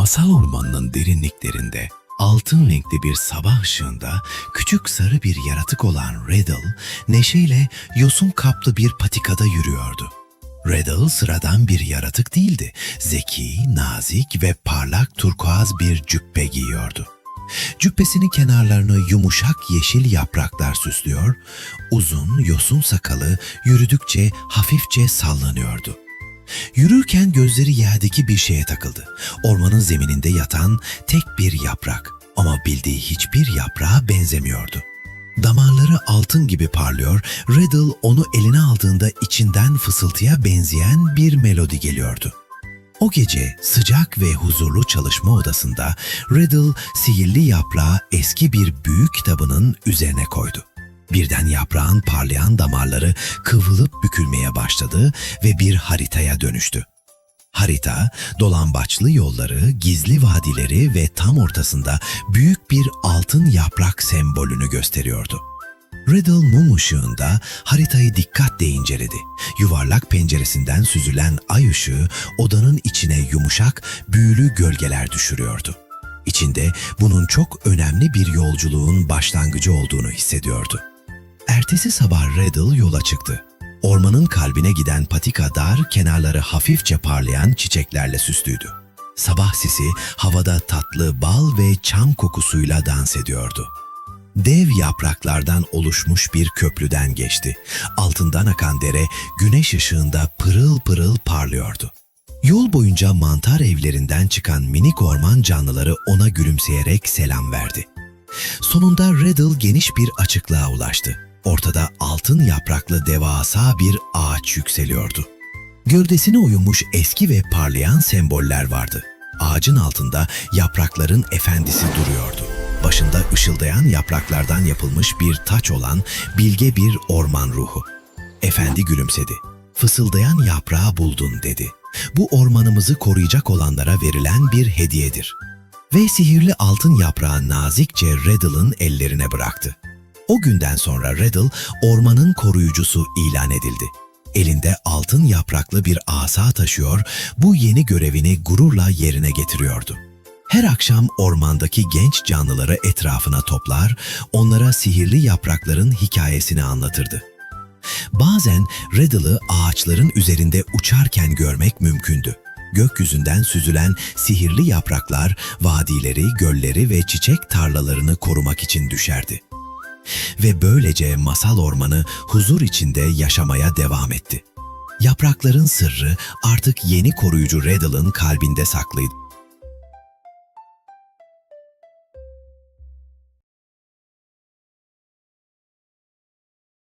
Masal ormanının derinliklerinde altın renkli bir sabah ışığında küçük sarı bir yaratık olan Riddle neşeyle yosun kaplı bir patikada yürüyordu. Riddle sıradan bir yaratık değildi. Zeki, nazik ve parlak turkuaz bir cübbe giyiyordu. Cübbesinin kenarlarını yumuşak yeşil yapraklar süslüyor, uzun yosun sakalı yürüdükçe hafifçe sallanıyordu. Yürürken gözleri yerdeki bir şeye takıldı. Ormanın zemininde yatan tek bir yaprak ama bildiği hiçbir yaprağa benzemiyordu. Damarları altın gibi parlıyor, Riddle onu eline aldığında içinden fısıltıya benzeyen bir melodi geliyordu. O gece sıcak ve huzurlu çalışma odasında Riddle sihirli yaprağı eski bir büyük kitabının üzerine koydu. Birden yaprağın parlayan damarları kıvrılıp bükülmeye başladı ve bir haritaya dönüştü. Harita, dolambaçlı yolları, gizli vadileri ve tam ortasında büyük bir altın yaprak sembolünü gösteriyordu. Riddle mum ışığında haritayı dikkatle inceledi. Yuvarlak penceresinden süzülen ay ışığı odanın içine yumuşak, büyülü gölgeler düşürüyordu. İçinde bunun çok önemli bir yolculuğun başlangıcı olduğunu hissediyordu. Ertesi sabah Riddle yola çıktı. Ormanın kalbine giden patika dar, kenarları hafifçe parlayan çiçeklerle süslüydü. Sabah sisi havada tatlı bal ve çam kokusuyla dans ediyordu. Dev yapraklardan oluşmuş bir köprüden geçti. Altından akan dere güneş ışığında pırıl pırıl parlıyordu. Yol boyunca mantar evlerinden çıkan minik orman canlıları ona gülümseyerek selam verdi. Sonunda Riddle geniş bir açıklığa ulaştı. Ortada altın yapraklı devasa bir ağaç yükseliyordu. Gövdesine uyumuş eski ve parlayan semboller vardı. Ağacın altında yaprakların efendisi duruyordu. Başında ışıldayan yapraklardan yapılmış bir taç olan bilge bir orman ruhu. Efendi gülümsedi. Fısıldayan yaprağı buldun dedi. Bu ormanımızı koruyacak olanlara verilen bir hediyedir. Ve sihirli altın yaprağı nazikçe Riddle'ın ellerine bıraktı. O günden sonra Riddle ormanın koruyucusu ilan edildi. Elinde altın yapraklı bir asa taşıyor, bu yeni görevini gururla yerine getiriyordu. Her akşam ormandaki genç canlıları etrafına toplar, onlara sihirli yaprakların hikayesini anlatırdı. Bazen Riddle'ı ağaçların üzerinde uçarken görmek mümkündü. Gökyüzünden süzülen sihirli yapraklar vadileri, gölleri ve çiçek tarlalarını korumak için düşerdi. Ve böylece masal ormanı huzur içinde yaşamaya devam etti. Yaprakların sırrı artık yeni koruyucu Riddle'ın kalbinde saklıydı.